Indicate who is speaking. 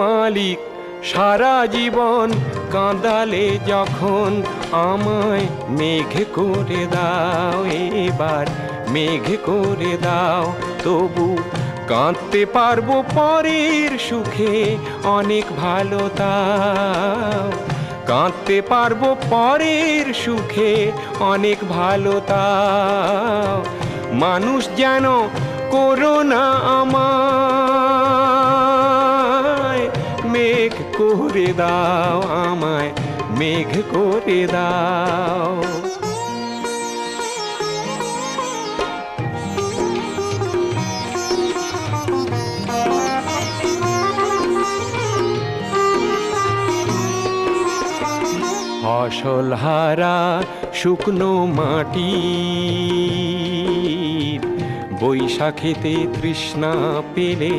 Speaker 1: মালিক, সারা জীবন কাঁদালে যখন আমায় মেঘ করে দাও এবার, মেঘ করে দাও, তবু কাঁদতে পারব পরের সুখে অনেক ভালো তাও কাঁদতে পারব পরের সুখে অনেক ভালো তাও মানুষ যেন করোনা আমায় মেঘ করে দাও আমায় মেঘ করে দাও। ফসল হারা শুকনো মাটি বৈশাখেতে তৃষ্ণা পেলে